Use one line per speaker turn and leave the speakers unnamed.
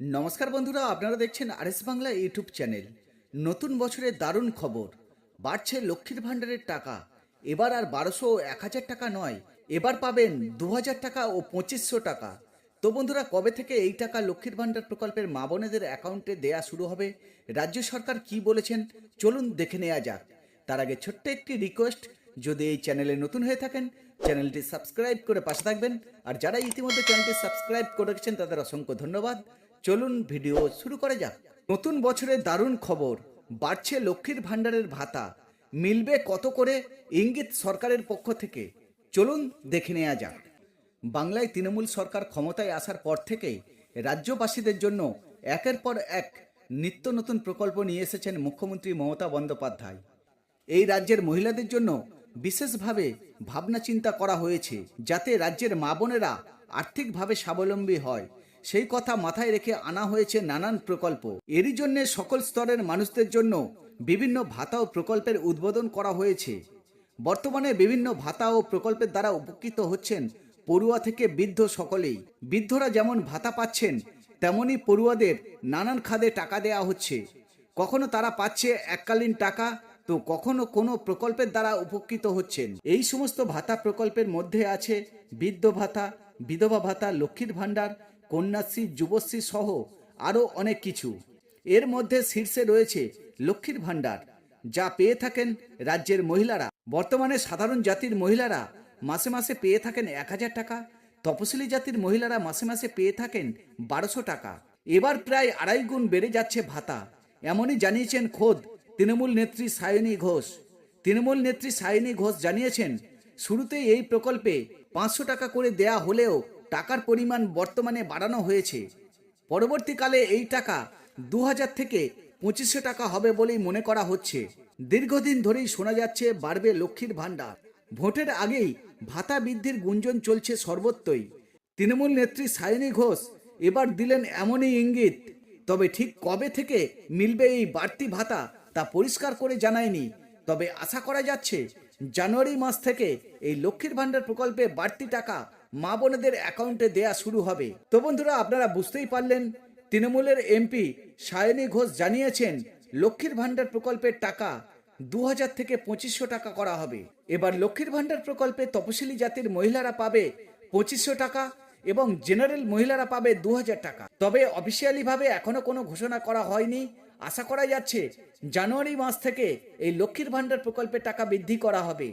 নমস্কার বন্ধুরা, আপনারা দেখছেন আরএস বাংলা ইউটিউব চ্যানেল। নতুন বছরের দারুণ খবর, বাড়ছে লক্ষ্মীর ভাণ্ডারের টাকা। এবার আর বারোশো এক হাজার টাকা নয়, এবার পাবেন দু হাজার টাকা ও পঁচিশশো টাকা। তো বন্ধুরা, কবে থেকে এই টাকা লক্ষ্মীর ভাণ্ডার প্রকল্পের মা বোনেদের অ্যাকাউন্টে দেয়া শুরু হবে, রাজ্য সরকার কি বলেছেন, চলুন দেখে নেওয়া যাক। তার আগে ছোট্ট একটি রিকোয়েস্ট, যদি এই চ্যানেলে নতুন হয়ে থাকেন, চ্যানেলটি সাবস্ক্রাইব করে পাশে থাকবেন। আর যারা ইতিমধ্যে চ্যানেলটি সাবস্ক্রাইব করে রেখেছেন, তাদের অসংখ্য ধন্যবাদ। চলুন ভিডিও শুরু করা যাক। নতুন বছরের দারুণ খবর, বাড়ছে লক্ষ্মীর ভাণ্ডারের ভাতা। মিলবে কত করে ইঙ্গিত সরকারের পক্ষ থেকে? চলুন দেখে নেওয়া যাক। বাংলায় তৃণমূল সরকার ক্ষমতায় আসার পর থেকেই রাজ্যবাসীদের জন্য একের পর এক নিত্য নতুন প্রকল্প নিয়ে এসেছেন মুখ্যমন্ত্রী মমতা বন্দ্যোপাধ্যায়। এই রাজ্যের মহিলাদের জন্য বিশেষভাবে ভাবনা চিন্তা করা হয়েছে যাতে রাজ্যের মা বোনেরা আর্থিকভাবে স্বাবলম্বী হয়। সেই কথা মাথায় রেখে আনা হয়েছে নানান প্রকল্প। এরই জন্য সকল স্তরের মানুষদের জন্য বিভিন্ন ভাতা ও প্রকল্পের উদ্বোধন করা হয়েছে। বর্তমানে বিভিন্ন ভাতা ও প্রকল্পের দ্বারা উপকৃত হচ্ছেন পড়ুয়া থেকে বৃদ্ধ সকলেই। বৃদ্ধরা যেমন ভাতা পাচ্ছেন তেমনি পড়ুয়াদের নানান খাদে টাকা দেয়া হচ্ছে। কখনো তারা পাচ্ছে এককালীন টাকা, তো কখনো কোনো প্রকল্পের দ্বারা উপকৃত হচ্ছেন। এই সমস্ত ভাতা প্রকল্পের মধ্যে আছে বৃদ্ধ ভাতা, বিধবা ভাতা, লক্ষ্মীর ভাণ্ডার কন্যাশ্রী, যুবশ্রী সহ আরও অনেক কিছু। এর মধ্যে শীর্ষে রয়েছে লক্ষ্মীর ভাণ্ডার, যা পেয়ে থাকেন রাজ্যের মহিলারা। বর্তমানে সাধারণ জাতির মহিলারা মাসে মাসে পেয়ে থাকেন এক হাজার টাকা, তপশিলি জাতির মহিলারা মাসে মাসে পেয়ে থাকেন বারোশো টাকা। এবার প্রায় আড়াই গুণ বেড়ে যাচ্ছে ভাতা। এমনই জানিয়েছেন খোদ তৃণমূল নেত্রী সায়নী ঘোষ। তৃণমূল নেত্রী সায়নী ঘোষ জানিয়েছেন, শুরুতেই এই প্রকল্পে পাঁচশো টাকা করে দেয়া হলেও টাকার পরিমাণ বর্তমানে বাড়ানো হয়েছে। পরবর্তীকালে এই টাকা দু হাজার থেকে পঁচিশশো টাকা হবে বলেই মনে করা হচ্ছে। দীর্ঘদিন ধরেই শোনা যাচ্ছে, বাড়বে লক্ষ্মীর ভাণ্ডার। ভোটের আগেই ভাতা বৃদ্ধির গুঞ্জন চলছে সর্বত্রই। তৃণমূল নেত্রী সায়নী ঘোষ এবার দিলেন এমনই ইঙ্গিত, তবে ঠিক কবে থেকে মিলবে এই বাড়তি ভাতা তা পরিষ্কার করে জানায়নি। তবে আশা করা যাচ্ছে, জানুয়ারি মাস থেকে এই লক্ষ্মীর ভাণ্ডার প্রকল্পে বাড়তি টাকা মা বোনেদের অ্যাকাউন্টে দেয়া শুরু হবে। তো বন্ধুরা, আপনারা বুঝতেই পারলেন, তৃণমূলের এমপি সায়নী ঘোষ জানিয়েছেন, লক্ষ্মীর ভাণ্ডার প্রকল্পের টাকা দু হাজার থেকে পঁচিশশো টাকা করা হবে। এবার লক্ষ্মীর ভাণ্ডার প্রকল্পে তপশিলি জাতির মহিলারা পাবে পঁচিশশো টাকা এবং জেনারেল মহিলারা পাবে দু হাজার টাকা। তবে অফিসিয়ালি ভাবে এখনও কোনো ঘোষণা করা হয়নি। আশা করা যাচ্ছে, জানুয়ারি মাস থেকে এই লক্ষ্মীর ভাণ্ডার প্রকল্পের টাকা বৃদ্ধি করা হবে।